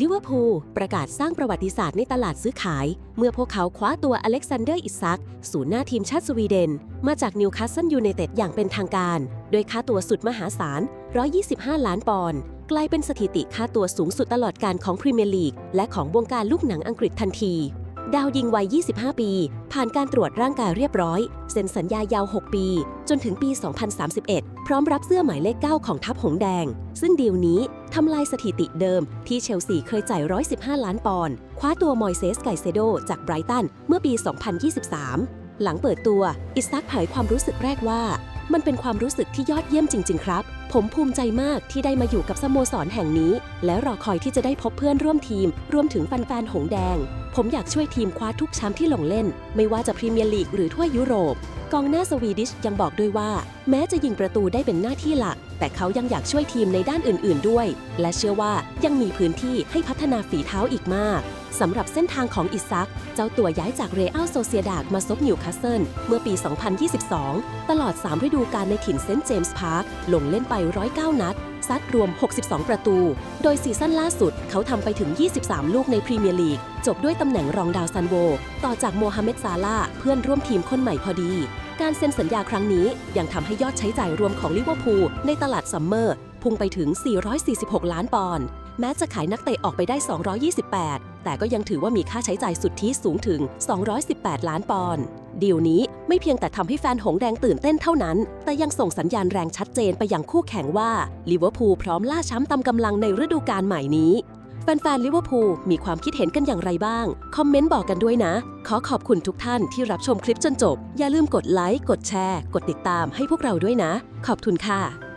ลิเวอร์พูลประกาศสร้างประวัติศาสตร์ในตลาดซื้อขาย เมื่อพวกเขาคว้าตัวอเล็กซานเดอร์อิซักศูนย์หน้าทีมชาติสวีเดน มาจากนิวคาสเซิลยูไนเต็ดอย่างเป็นทางการ โดยค่าตัวสุดมหาศาล 125 ล้านปอนด์กลายเป็นสถิติค่าตัวสูงสุดตลอดการของพรีเมียร์ลีกและของวงการลูกหนังอังกฤษทันที ดาวยิงวัย 25 ปี ผ่านการตรวจร่างกายเรียบร้อย เซ็นสัญญายาว 6 ปี จนถึงปี 2031 พร้อมรับเสื้อหมายเลข 9 ของทัพหงแดง ซึ่งดีลนี้ทำลายสถิติเดิมที่เชลซีเคยจ่าย 115 ล้านปอนด์ คว้าตัวมอยเซสไกเซโดจากไบรตันเมื่อปี 2023 หลังเปิดตัว อิซักเผยความรู้สึกแรกว่า มันเป็นความรู้สึกที่ยอดเยี่ยมจริง ๆ ครับ ผมภูมิใจมากที่ได้มาอยู่กับสโมสรแห่งนี้ และรอคอยที่จะได้พบเพื่อนร่วมทีม รวมถึงแฟนๆหงแดง ผมอยากช่วยทีมคว้าทุกแชมป์ที่ลงเล่น ไม่ว่าจะพรีเมียร์ลีกหรือถ้วยยุโรป กองหน้าสวีดิชยังบอกด้วยว่า แม้จะยิงประตูได้เป็นหน้าที่หลัก แต่เขายังอยากช่วยทีมในด้านอื่น ๆ ด้วย และเชื่อว่ายังมีพื้นที่ให้พัฒนาฝีเท้าอีกมาก สำหรับเส้นทางของอิซัก เจ้าตัวย้ายจากเรอัลโซเซียดาดมาซบนิวคาสเซิลเมื่อปี 2022 ตลอด 3 ฤดูกาลในถิ่นเซนต์เจมส์พาร์ค ลงเล่นไป 109 นัด ซัดรวม 62 ประตู โดยซีซั่นล่าสุดเขาทำไปถึง 23 ลูกในพรีเมียร์ลีก จบด้วยตำแหน่งรองดาวซันโว ต่อจากโมฮัมเหม็ดซาลาเพื่อนร่วมทีมคนใหม่พอดี การเซ็นสัญญาครั้งนี้ยังทำให้ยอดใช้จ่ายรวมของลิเวอร์พูลในตลาดซัมเมอร์พุ่งไปถึง 446 ล้านปอนด์ แม้จะขายนักเตะออกไปได้ 228 แต่ก็ยังถือว่ามีค่าใช้จ่ายสุทธิสูงถึง 218 ล้านปอนด์ดีลนี้ไม่เพียงแต่ทำให้แฟนหงแดงตื่นเต้นเท่านั้น แต่ยังส่งสัญญาณแรงชัดเจนไปยังคู่แข่งว่าลิเวอร์พูลพร้อมล่าแชมป์ตามกำลังในฤดูกาลใหม่นี้แฟนๆลิเวอร์พูลมีความคิดเห็นกันอย่างไรบ้าง คอมเมนต์บอกกันด้วยนะ ขอขอบคุณทุกท่านที่รับชมคลิปจนจบ อย่าลืมกดไลค์ กดแชร์ กดติดตามให้พวกเราด้วยนะ ขอบคุณค่ะ